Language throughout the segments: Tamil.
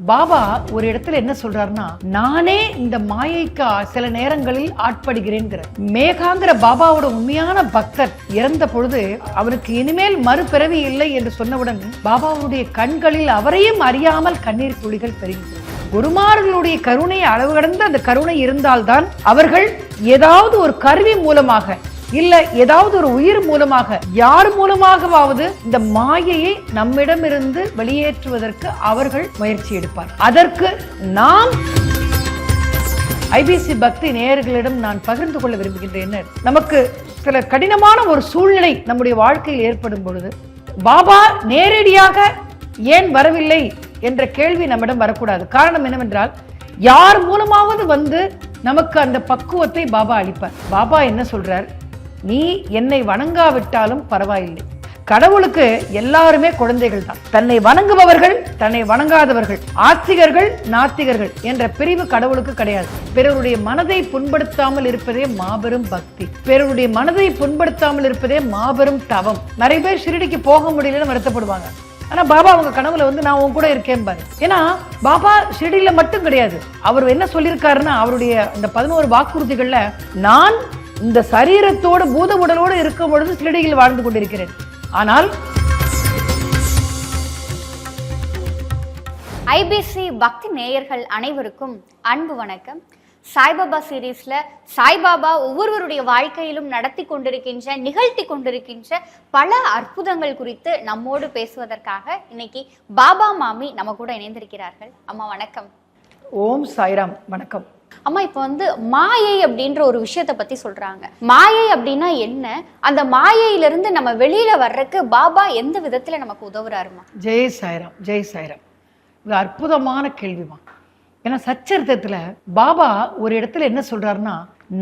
பாபா ஒரு இடத்துல என்ன சொல்றாருன்னா நானே இந்த மாயைக்கு சில நேரங்களில் ஆட்படுகிறேங்கிற மேகாங்கிற பாபாவோட உண்மையான பக்தர் இறந்த பொழுது அவருக்கு இனிமேல் மறுபிறவி இல்லை என்று சொன்னவுடன் பாபாவுடைய கண்களில் அவரையும் அறியாமல் கண்ணீர் துளிகள் பெருகின்றன குருமார்களுடைய கருணை அளவு கடந்த அந்த கருணை இருந்தால்தான் அவர்கள் ஏதாவது ஒரு கருவி மூலமாக இல்ல ஏதாவது ஒரு உயிர் மூலமாக யார் மூலமாகவாவது இந்த மாயையை நம்மிடமிருந்து வெளியேற்றுவதற்கு அவர்கள் முயற்சி எடுப்பார். அதற்கு நாம் ஐபிசி பக்தி நேயர்களிடம் நான் பகிர்ந்து கொள்ள விரும்புகின்றேன். நமக்கு சில கடினமான ஒரு சூழ்நிலை நம்முடைய வாழ்க்கையில் ஏற்படும் பொழுது பாபா நேரடியாக ஏன் வரவில்லை என்ற கேள்வி நம்மிடம் வரக்கூடாது. காரணம் என்னவென்றால் யார் மூலமாவது வந்து நமக்கு அந்த பக்குவத்தை பாபா அளிப்பார். பாபா என்ன சொல்றார்? நீ என்னை வணங்காவிட்டாலும் பரவாயில்லை. கடவுளுக்கு எல்லாருமே குழந்தைகள் தான் தன்னை வணங்குபவர்கள் தன்னை வணங்காதவர்கள் ஆத்திகர்கள் நாத்திகர்கள் என்ற பிரிவு கடவுளுக்கு கிடையாது. பிறருடைய மனதை புண்படுத்தாமல் இருப்பதே மாபெரும் பக்தி. பிறருடைய மனதை புண்படுத்தாமல் இருப்பதே மாபெரும் தவம். நிறைய பேர் ஷிரடிக்கு போக முடியலன்னு வருத்தப்படுவாங்க. ஆனா பாபா அவங்க கனவுல வந்து நான் உன் கூட இருக்கேன் பாரு. ஏன்னா பாபா ஷிரடியில மட்டும் கிடையாது. அவர் என்ன சொல்லியிருக்காருன்னா அவருடைய இந்த பதினோரு வாக்குறுதிகள்ல நான் இந்த சரீரத்தோடு பூத உடலோடு இருக்கும் பொழுது ஷிரடியில் வாழ்ந்து கொண்டிருக்கிறேன். ஆனால் ஐபிசி பக்தி நேயர்கள் அனைவருக்கும் அன்பு வணக்கம். சாய்பாபா சீரீஸ்ல சாய்பாபா ஒவ்வொருவருடைய வாழ்க்கையிலும் நடத்தி கொண்டிருக்கின்ற நிகழ்த்தி கொண்டிருக்கின்ற பல அற்புதங்கள் குறித்து நம்மோடு பேசுவதற்காக இன்னைக்கு பாபா மாமி நம்ம கூட இணைந்திருக்கிறார்கள். அம்மா வணக்கம். ஓம் சாய்ராம் வணக்கம். அம்மா இப்போ வந்து மாயை அப்படின்ற ஒரு விஷயத்த பத்தி சொல்றாங்க. மாயை அப்படின்னா என்ன? அந்த மாயையிலிருந்து நம்ம வெளியில வர்றதுக்கு பாபா எந்த விதத்துல நமக்கு உதவுறாருமா? ஜெய் சாய்ராம் ஜெய் சாய்ராம். இது அற்புதமான கேள்விமா ஏன்னா சச்சரித்தத்துல பாபா ஒரு இடத்துல என்ன சொல்றாருன்னா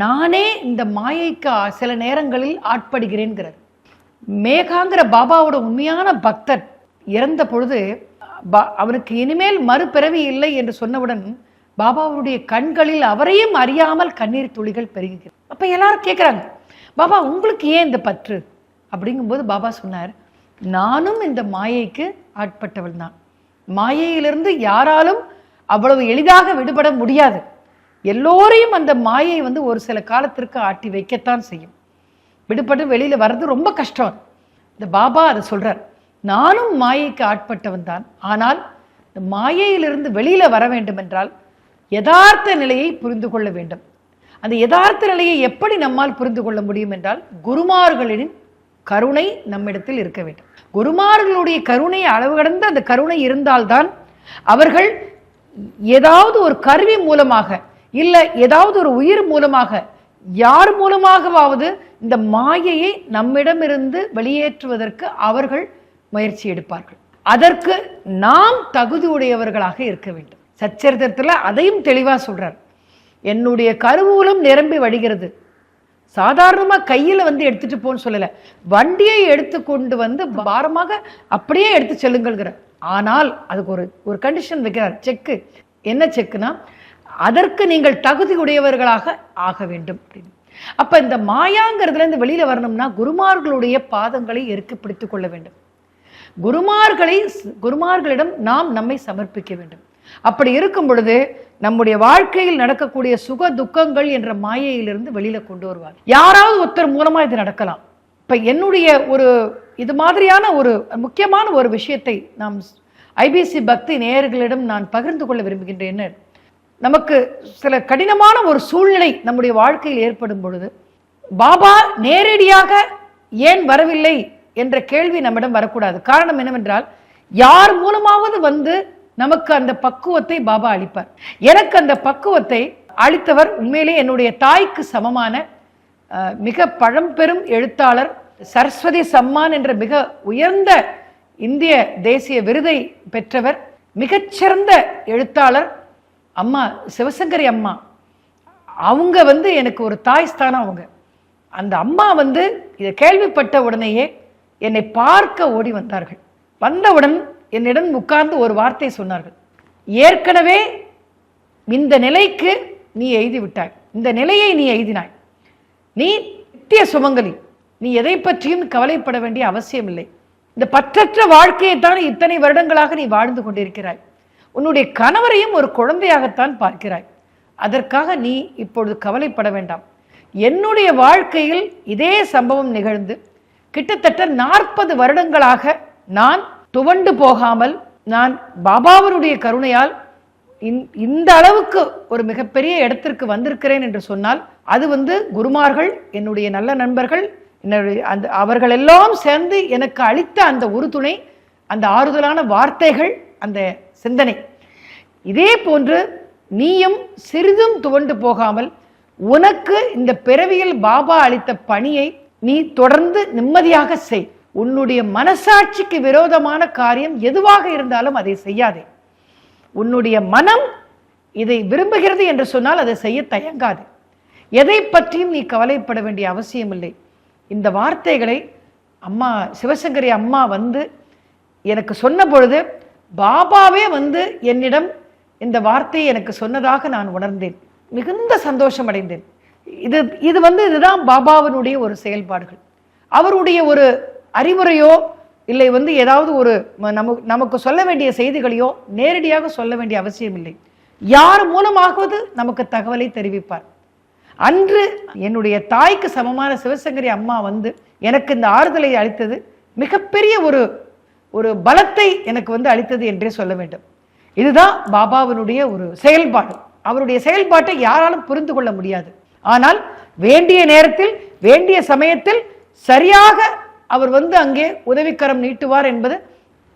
நானே இந்த மாயைக்கு சில நேரங்களில் ஆட்படுகிறேன்கிறார். மேகாங்கிற பாபாவோட உண்மையான பக்தர் இறந்த பொழுது அவனுக்கு இனிமேல் மறுபிறவி இல்லை என்று சொன்னவுடன் பாபாவுடைய கண்களில் அவரையும் அறியாமல் கண்ணீர் துளிகள் பெருகுகிறது. அப்போ எல்லாரும் கேட்குறாங்க பாபா உங்களுக்கு ஏன் இந்த பற்று? அப்படிங்கும்போது பாபா சொன்னார் நானும் இந்த மாயைக்கு ஆட்பட்டவள் தான். மாயையிலிருந்து யாராலும் அவ்வளவு எளிதாக விடுபட முடியாது. எல்லோரையும் அந்த மாயை வந்து ஒரு சில காலத்திற்கு ஆட்டி வைக்கத்தான் செய்யும். விடுபட்டு வெளியில வர்றது ரொம்ப கஷ்டம் இந்த பாபா அதை சொல்கிறார் நானும் மாயைக்கு ஆட்பட்டவன் தான். ஆனால் இந்த மாயையிலிருந்து வெளியில வர வேண்டும் என்றால் யதார்த்த நிலையை புரிந்து கொள்ள வேண்டும். அந்த யதார்த்த நிலையை எப்படி நம்மால் புரிந்து கொள்ள முடியும் என்றால் குருமார்களின் கருணை நம்மிடத்தில் இருக்க வேண்டும். குருமார்களுடைய கருணை அளவு கடந்த அந்த கருணை இருந்தால்தான் அவர்கள் ஏதாவது ஒரு கருவி மூலமாக இல்லை ஏதாவது ஒரு உயிர் மூலமாக யார் மூலமாகவாவது இந்த மாயையை நம்மிடமிருந்து வெளியேற்றுவதற்கு அவர்கள் முயற்சி எடுப்பார்கள். அதற்கு நாம் தகுதியுடையவர்களாக இருக்க வேண்டும். சச்சரித்திரத்தில் அதையும் தெளிவாக சொல்கிறார் என்னுடைய கருவூலம் நிரம்பி வழிகிறது. சாதாரணமாக கையில் வந்து எடுத்துகிட்டு போன்னு சொல்லலை. வண்டியை எடுத்து கொண்டு வந்து பாரமாக அப்படியே எடுத்து செல்லுங்கள்ங்கிற ஆனால் அதுக்கு ஒரு ஒரு கண்டிஷன் வைக்கிறார். செக்கு என்ன செக்குனா அதற்கு நீங்கள் தகுதி உடையவர்களாக ஆக வேண்டும் அப்படின்னு. அப்போ இந்த மாயாங்கிறதுலேருந்து வெளியில் வரணும்னா குருமார்களுடைய பாதங்களை எருக்கு பிடித்து கொள்ள வேண்டும். குருமார்களை குருமார்களிடம் நாம் நம்மை சமர்ப்பிக்க வேண்டும். அப்படி இருக்கும் பொழுது நம்முடைய வாழ்க்கையில் நடக்கக்கூடிய சுக துக்கங்கள் என்ற மாயையிலிருந்து வெளியில கொண்டு வருவார். யாராவது ஒருத்தர் மூலமா இது நடக்கலாம். இப்ப என்னுடைய ஒரு இது மாதிரியான ஒரு முக்கியமான ஒரு விஷயத்தை நாம் ஐபிசி பக்தி நேயர்களிடம் நான் பகிர்ந்து கொள்ள விரும்புகின்றேன் நமக்கு சில கடினமான ஒரு சூழ்நிலை நம்முடைய வாழ்க்கையில் ஏற்படும் பொழுது பாபா நேரடியாக ஏன் வரவில்லை என்ற கேள்வி நம்மிடம் வரக்கூடாது. காரணம் என்னவென்றால் யார் மூலமாவது வந்து நமக்கு அந்த பக்குவத்தை பாபா அளிப்பார். எனக்கு அந்த பக்குவத்தை அளித்தவர் உண்மையிலே என்னுடைய தாய்க்கு சமமான மிக பழம்பெரும் எழுத்தாளர் சரஸ்வதி சம்மான் என்ற மிக உயர்ந்த இந்திய தேசிய விருதை பெற்றவர் மிகச்சிறந்த எழுத்தாளர் அம்மா சிவசங்கரி அம்மா. அவங்க வந்து எனக்கு ஒரு தாய் ஸ்தானம் அவங்க. அந்த அம்மா வந்து இதை கேள்விப்பட்ட உடனேயே என்னை பார்க்க ஓடி வந்தார்கள். வந்தவுடன் என்னிடம் உட்கார்ந்து ஒரு வார்த்தை சொன்னார்கள். ஏற்கனவே இந்த நிலைக்கு நீ எய்தி விட்டாய். இந்த நிலையை நீ எய்தினாய். நீ நித்திய சுமங்கலி. நீ எதை பற்றியும் கவலைப்பட வேண்டிய அவசியம் இல்லை இந்த பற்றற்ற வாழ்க்கையை தான் இத்தனை வருடங்களாக நீ வாழ்ந்து கொண்டிருக்கிறாய். உன்னுடைய கணவரையும் ஒரு குழந்தையாகத்தான் பார்க்கிறாய். அதற்காக நீ இப்பொழுது கவலைப்பட வேண்டாம். என்னுடைய வாழ்க்கையில் இதே சம்பவம் நிகழ்ந்து கிட்டத்தட்ட நாற்பது வருடங்களாக நான் துவண்டு போகாமல் நான் பாபாவனுடைய கருணையால் இந்த- இந்த அளவுக்கு ஒரு மிகப்பெரிய இடத்திற்கு வந்திருக்கிறேன் என்று சொன்னால் அது வந்து குருமார்கள் என்னுடைய நல்ல நண்பர்கள் என்னுடைய அந்த அவர்கள் எல்லாம் சேர்ந்து எனக்கு அளித்த அந்த உறுதுணை அந்த ஆறுதலான வார்த்தைகள் அந்த சிந்தனை. இதே போன்று நீயும் சிறிதும் துவண்டு போகாமல் உனக்கு இந்த பிறவியில் பாபா அளித்த பணியை நீ தொடர்ந்து நிம்மதியாக செய். உன்னுடைய மனசாட்சிக்கு விரோதமான காரியம் எதுவாக இருந்தாலும் அதை செய்யாதே. உன்னுடைய மனம் இதை விரும்புகிறது என்று சொன்னால் அதை செய்ய தயங்காது. எதை பற்றியும் நீ கவலைப்பட வேண்டிய அவசியமில்லை. இந்த வார்த்தைகளை அம்மா சிவசங்கரி அம்மா வந்து எனக்கு சொன்ன பொழுது பாபாவே வந்து என்னிடம் இந்த வார்த்தையை எனக்கு சொன்னதாக நான் உணர்ந்தேன். மிகுந்த சந்தோஷம் அடைந்தேன். இது இது வந்து இதுதான் பாபாவினுடைய ஒரு செயல்பாடுகள். அவருடைய ஒரு அறிவுரையோ இல்லை வந்து ஏதாவது ஒரு நமக்கு நமக்கு சொல்ல வேண்டிய செய்திகளையோ நேரடியாக சொல்ல வேண்டிய அவசியம் இல்லை. யார் மூலமாகவது நமக்கு தகவலை தெரிவிப்பார். அன்று என்னுடைய தாய்க்கு சமமான சிவசங்கரி அம்மா வந்து எனக்கு இந்த ஆறுதலை அளித்தது. மிகப்பெரிய ஒரு ஒரு பலத்தை எனக்கு வந்து அளித்தது என்றே சொல்ல வேண்டும். இதுதான் பாபாவினுடைய ஒரு செயல்பாடு. அவருடைய செயல்பாட்டை யாராலும் புரிந்து கொள்ள முடியாது. ஆனால் வேண்டிய நேரத்தில் வேண்டிய சமயத்தில் சரியாக அவர் வந்து அங்கே உதவிக்கரம் நீட்டுவார் என்பது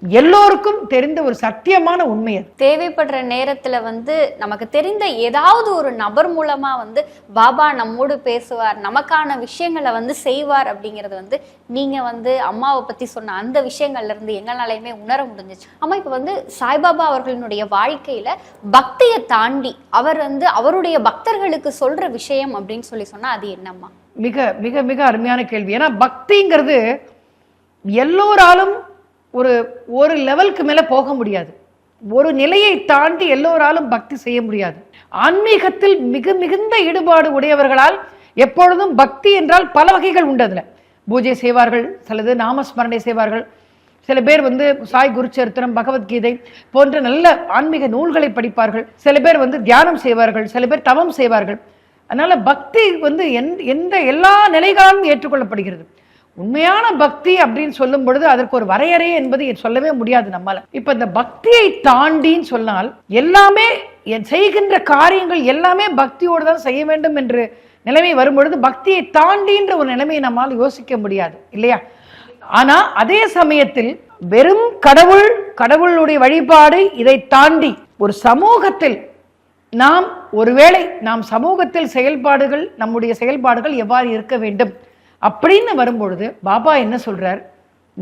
எல்லோருக்கும் தெரிந்த ஒரு சத்தியமான உண்மை தேவைப்படுற நேரத்துல வந்து நமக்கு தெரிந்த ஏதாவது ஒரு நபர் மூலமா வந்து பாபா நம்மோடு பேசுவார் நமக்கான விஷயங்களை வந்து செய்வார் அப்படிங்கறது வந்து நீங்க வந்து அம்மாவை பத்தி சொன்ன அந்த விஷயங்கள்ல இருந்து எங்களாலையுமே உணர முடிஞ்சிச்சு. அம்மா இப்ப வந்து சாய்பாபா அவர்களினுடைய வாழ்க்கையில பக்தியை தாண்டி அவர் வந்து அவருடைய பக்தர்களுக்கு சொல்ற விஷயம் அப்படின்னு சொல்லி சொன்னா அது என்னம்மா? மிக மிக மிக அருமையான கேள்வி. ஏன்னா பக்திங்கிறது எல்லோராலும் ஒரு ஒரு லெவலுக்கு மேலே போக முடியாது. ஒரு நிலையை தாண்டி எல்லோராலும் பக்தி செய்ய முடியாது. ஆன்மீகத்தில் மிக மிகுந்த ஈடுபாடு உடையவர்களால் எப்பொழுதும் பக்தி என்றால் பல வகைகள் உண்டு அதில். பூஜை செய்வார்கள் சிலது நாமஸ்மரணை செய்வார்கள். சில பேர் வந்து சாய் குருச்சரித்திரம் பகவத்கீதை போன்ற நல்ல ஆன்மீக நூல்களை படிப்பார்கள். சில பேர் வந்து தியானம் செய்வார்கள். சில பேர் தவம் செய்வார்கள். அதனால பக்தி வந்து எந்த எந்த எல்லா நிலைகளாலும் ஏற்றுக்கொள்ளப்படுகிறது. உண்மையான பக்தி அப்படின்னு சொல்லும் பொழுது அதற்கு ஒரு வரையறை என்பது சொல்லவே முடியாது நம்மால. இப்ப இந்த பக்தியை தாண்டின்னு சொன்னால் எல்லாமே என் செய்கின்ற காரியங்கள் எல்லாமே பக்தியோடு தான் செய்ய வேண்டும் என்று நிலைமை வரும்பொழுது பக்தியை தாண்டின்ற ஒரு நிலைமையை நம்மால் யோசிக்க முடியாது இல்லையா? ஆனா அதே சமயத்தில் வெறும் கடவுள் கடவுளுடைய வழிபாடு இதை தாண்டி ஒரு சமூகத்தில் நாம் ஒருவேளை நாம் சமூகத்தில் செயல்பாடுகள் நம்முடைய செயல்பாடுகள் எவ்வாறு இருக்க வேண்டும்? அப்படின்னு வரும்பொழுது பாபா என்ன சொல்றார்?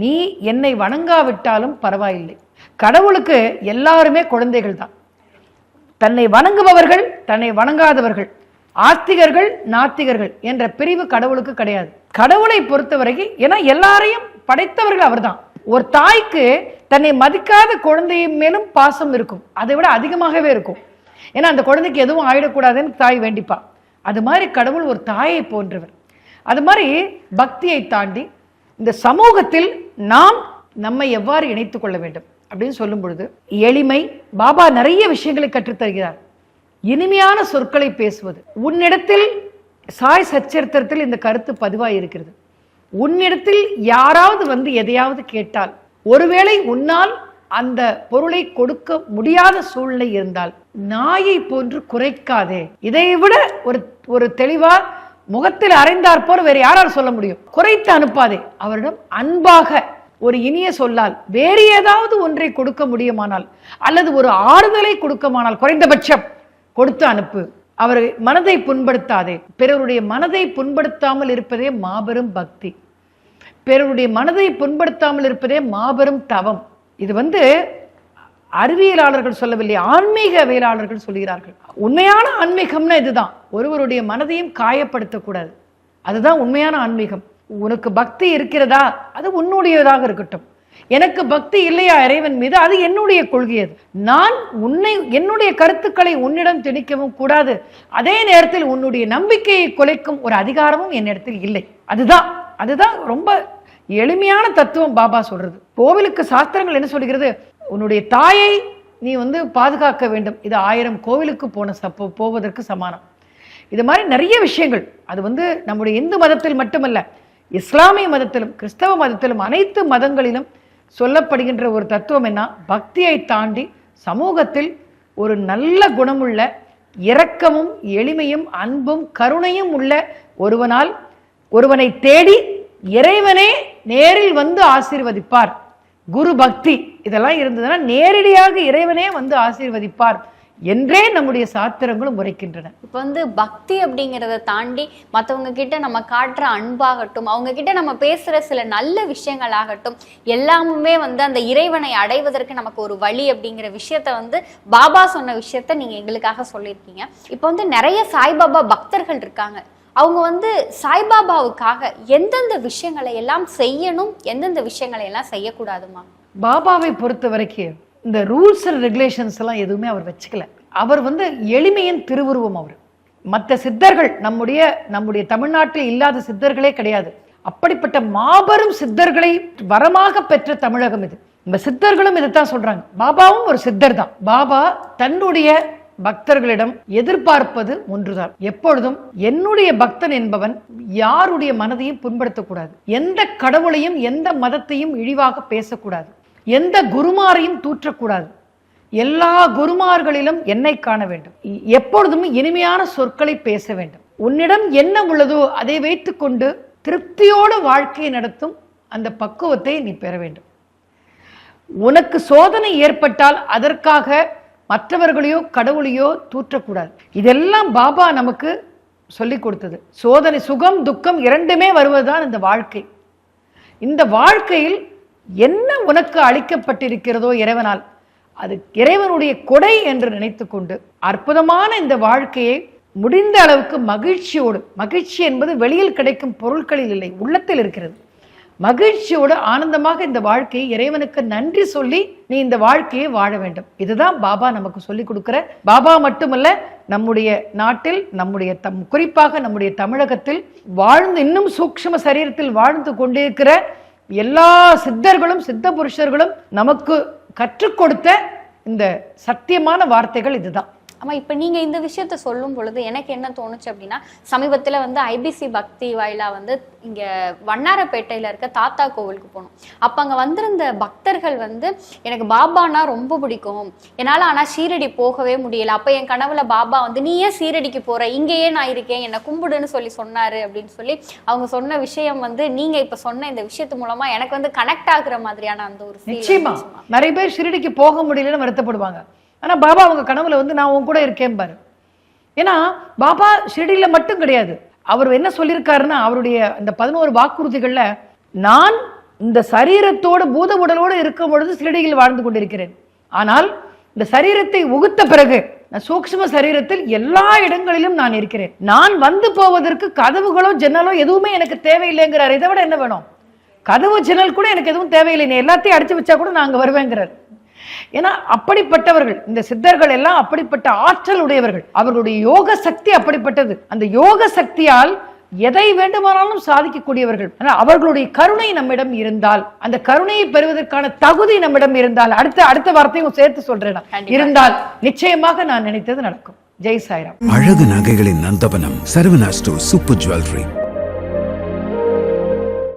நீ என்னை வணங்காவிட்டாலும் பரவாயில்லை. கடவுளுக்கு எல்லாருமே குழந்தைகள் தான். தன்னை வணங்குபவர்கள் தன்னை வணங்காதவர்கள். ஆஸ்திகர்கள் நாத்திகர்கள் என்ற பிரிவு கடவுளுக்கு கிடையாது. கடவுளை பொறுத்தவரைக்கும் ஏன்னா எல்லாரையும் படைத்தவர்கள் அவர்தான். ஒரு தாய்க்கு தன்னை மதிக்காத குழந்தையின் மேலும் பாசம் இருக்கும். அதை விட அதிகமாகவே இருக்கும். ஏன்னா அந்த குழந்தைக்கு எதுவும் ஆயிடக்கூடாதுன்னு தாய் வேண்டிப்பா. அது மாதிரி கடவுள் ஒரு தாயை போன்றவர். அது மாதிரி பக்தியை தாண்டி இந்த சமூகத்தில் நாம் நம்மை எவ்வாறு இணைத்துக் கொள்ள வேண்டும் அப்படின்னு சொல்லும் பொழுது எளிமை பாபா நிறைய விஷயங்களை கற்றுத் தருகிறார். இனிமையான சொற்களை பேசுவது. உன்னிடத்தில் சாய் சச்சரித்திரத்தில் இந்த கருத்து பதிவாக இருக்கிறது. உன்னிடத்தில் யாராவது வந்து எதையாவது கேட்டால் ஒருவேளை உன்னால் அந்த பொருளை கொடுக்க முடியாத சூழ்நிலை இருந்தால் நாயை போன்று குறைக்காதே. இதை விட ஒரு ஒரு தெளிவா முகத்தில் அரைந்தார் போல வேறு யாரால் சொல்ல முடியும்? குறைத்து அனுப்பாதே. அவரிடம் அன்பாக ஒரு இனிய சொல்லால் வேறு ஏதாவது ஒன்றை கொடுக்க முடியுமானால் அல்லது ஒரு ஆறுதலை கொடுக்குமானால் குறைந்தபட்சம் கொடுத்து அனுப்பு. அவர் மனதை புண்படுத்தாதே. பிறருடைய மனதை புண்படுத்தாமல் இருப்பதே மாபெரும் பக்தி. பிறருடைய மனதை புண்படுத்தாமல் இருப்பதே மாபெரும் தவம். இது வந்து அறிவியலாளர்கள் சொல்லவில்லை ஆன்மீகவியலாளர்கள் சொல்கிறார்கள். உண்மையான ஆன்மீகம்னா இதுதான். ஒருவருடைய மனதையும் காயப்படுத்தக்கூடாது. அதுதான் உண்மையான ஆன்மீகம். உனக்கு பக்தி இருக்கிறதா? அது உன்னுடையதாக இருக்கட்டும். எனக்கு பக்தி இல்லையா இறைவன் மீது? அது என்னுடைய கொள்கை அது நான் உன்னை என்னுடைய கருத்துக்களை உன்னிடம் திணிக்கவும் கூடாது. அதே நேரத்தில் உன்னுடைய நம்பிக்கையை குலைக்கும் ஒரு அதிகாரமும் என்னிடத்தில் இல்லை. அதுதான் அதுதான் ரொம்ப எளிமையான தத்துவம் பாபா சொல்றது. கோவிலுக்கு சாஸ்திரங்கள் என்ன சொல்கிறது? உன்னுடைய தாயை நீ வந்து பாதுகாக்க வேண்டும். இது ஆயிரம் கோவிலுக்கு போன சப்போ போவதற்கு சமானம். இது மாதிரி நிறைய விஷயங்கள். அது வந்து நம்முடைய இந்து மதத்தில் மட்டுமல்ல இஸ்லாமிய மதத்திலும் கிறிஸ்தவ மதத்திலும் அனைத்து மதங்களிலும் சொல்லப்படுகின்ற ஒரு தத்துவம் என்ன? பக்தியை தாண்டி சமூகத்தில் ஒரு நல்ல குணமுள்ள இரக்கமும் எளிமையும் அன்பும் கருணையும் உள்ள ஒருவனால் ஒருவனை தேடி இறைவனே நேரில் வந்து ஆசீர்வதிப்பார். குரு பக்தி இதெல்லாம் இருந்ததுன்னா நேரடியாக இறைவனே வந்து ஆசீர்வதிப்பார் என்றே நம்முடைய சாத்திரங்களும் உரைக்கின்றன. இப்போ வந்து பக்தி அப்படிங்கிறத தாண்டி மற்றவங்க கிட்ட நம்ம காட்டுற அன்பாகட்டும் அவங்க கிட்ட நம்ம பேசுற சில நல்ல விஷயங்களாகட்டும் எல்லாமுமே வந்து அந்த இறைவனை அடைவதற்கு நமக்கு ஒரு வழி அப்படிங்கிற விஷயத்த வந்து பாபா சொன்ன விஷயத்த நீங்க எங்களுக்காக சொல்லியிருக்கீங்க. இப்போ வந்து நிறைய சாய்பாபா பக்தர்கள் இருக்காங்க. அவங்க வந்து சாய்பாபாவுக்காக எந்தெந்த விஷயங்களை எல்லாம் செய்யணும் எந்தெந்த விஷயங்களை எல்லாம் செய்யக்கூடாதுமா? பாபாவை பொறுத்த வரைக்கும் இந்த ரூல்ஸ் அண்ட் ரெகுலேஷன்ஸ் எல்லாம் எதுவுமே அவர் வச்சுக்கல. அவர் வந்து எளிமையின் திருவுருவம் அவர். மற்ற சித்தர்கள் நம்முடைய நம்முடைய தமிழ்நாட்டில் இல்லாத சித்தர்களே கிடையாது. அப்படிப்பட்ட மாபெரும் சித்தர்களை வரமாக பெற்ற தமிழகம் இது. இந்த சித்தர்களும் இதைத்தான் சொல்றாங்க. பாபாவும் ஒரு சித்தர் தான் பாபா தன்னுடைய பக்தர்களிடம் எதிர்பார்ப்பது ஒன்றுதான். எப்பொழுதும் என்னுடைய பக்தன் என்பவன் யாருடைய மனதையும் புண்படுத்தக்கூடாது. எந்த கடவுளையும் எந்த மதத்தையும் இழிவாக பேசக்கூடாது. எந்த குருமாரையும் தூற்றக்கூடாது. எல்லா குருமார்களிலும் என்னை காண வேண்டும். எப்பொழுதும் இனிமையான சொற்களை பேச வேண்டும். உன்னிடம் என்ன உள்ளதோ அதை வைத்துக்கொண்டு திருப்தியோடு வாழ்க்கையை நடத்தும் அந்த பக்குவத்தை நீ பெற வேண்டும். உனக்கு சோதனை ஏற்பட்டால் அதற்காக மற்றவர்களையோ கடவுளையோ தூற்றக்கூடாது. இதெல்லாம் பாபா நமக்கு சொல்லி கொடுத்தது. சோதனை சுகம் துக்கம் இரண்டுமே வருவதுதான் இந்த வாழ்க்கை. இந்த வாழ்க்கையில் என்ன உனக்கு அளிக்கப்பட்டிருக்கிறதோ இறைவனால் அது இறைவனுடைய கொடை என்று நினைத்துக்கொண்டு அற்புதமான இந்த வாழ்க்கையை முடிந்த அளவுக்கு மகிழ்ச்சியோடு மகிழ்ச்சி என்பது வெளியில் கிடைக்கும் பொருட்களில் இல்லை உள்ளத்தில் இருக்கிறது. மகிழ்ச்சியோடு ஆனந்தமாக இந்த வாழ்க்கையை இறைவனுக்கு நன்றி சொல்லி நீ இந்த வாழ்க்கையை வாழ வேண்டும். இதுதான் பாபா நமக்கு சொல்லி கொடுக்குற. பாபா மட்டுமல்ல நம்முடைய நாட்டில் நம்முடைய தம் குறிப்பாக நம்முடைய தமிழகத்தில் வாழ்ந்து இன்னும் சூக்ஷ்ம சரீரத்தில் வாழ்ந்து கொண்டிருக்கிற எல்லா சித்தர்களும் சித்த புருஷர்களும் நமக்கு கற்றுக் கொடுத்த இந்த சத்தியமான வார்த்தைகள் இதுதான். ஆமா இப்ப நீங்க இந்த விஷயத்த சொல்லும் பொழுது எனக்கு என்ன தோணுச்சு அப்படின்னா சமீபத்துல வந்து ஐபிசி பக்தி வாயிலா வந்து இங்க வண்ணாரப்பேட்டையில இருக்க தாத்தா கோவிலுக்கு போனோம். அப்ப அங்க வந்திருந்த பக்தர்கள் வந்து எனக்கு பாபானா ரொம்ப பிடிக்கும். என்னால ஆனா ஷீரடி போகவே முடியல. அப்ப என் கனவுல பாபா வந்து நீ ஏன் ஷீரடிக்கு போற? இங்கேயே நான் இருக்கேன். என்னை கும்பிடுன்னு சொல்லி சொன்னாரு அப்படின்னு சொல்லி அவங்க சொன்ன விஷயம் வந்து நீங்க இப்ப சொன்ன இந்த விஷயத்து மூலமா எனக்கு வந்து கனெக்ட் ஆகுற மாதிரியான அந்த ஒரு நிச்சயமா. நிறைய பேர் ஷிரடிக்கு போக முடியலன்னு வருத்தப்படுவாங்க. ஆனால் பாபா அவங்க கனவுல வந்து நான் உன் கூட இருக்கேன் பாரு. ஏன்னா பாபா ஷிரடியில் மட்டும் கிடையாது. அவர் என்ன சொல்லியிருக்காருன்னா அவருடைய இந்த பதினோரு வாக்குறுதிகளில் நான் இந்த சரீரத்தோடு பூத உடலோடு இருக்கும் பொழுது ஷிரடியில் வாழ்ந்து கொண்டிருக்கிறேன். ஆனால் இந்த சரீரத்தை உகுத்த பிறகு நான் சூக்ஷ்ம சரீரத்தில் எல்லா இடங்களிலும் நான் இருக்கிறேன். நான் வந்து போவதற்கு கதவுகளோ ஜன்னலோ எதுவுமே எனக்கு தேவையில்லைங்கிறார். இதை விட என்ன வேணும்? கதவு ஜன்னல் கூட எனக்கு எதுவும் தேவையில்லை. எல்லாத்தையும் அடிச்சு வச்சா கூட நான் அங்கே வருவேங்கிறார். ஏன்னா அப்படிப்பட்டவர்கள் இந்த சித்தர்கள் எல்லாம் அப்படிப்பட்ட ஆற்றல் உடையவர்கள். அவர்களுடைய யோக சக்தி அப்படிப்பட்டது. அந்த யோக சக்தியால் எதை வேண்டுமானாலும் சாதிக்கக்கூடியவர்கள். ஆனால் அவர்களுடைய கருணை நம்மிடம் இருந்தால் அந்த கருணையை பெறுவதற்கான தகுதி நம்மிடம் இருந்தால் அடுத்த அடுத்த வார்த்தையும் சேர்த்து சொல்றேன். இருந்தால் நிச்சயமாக நான் நினைத்தது நடக்கும். ஜெய் சாய்ராம். அழகு நகைகளின் நந்தவனம் சரவணா ஸ்டோர் சூப்பர் ஜுவல்லரி.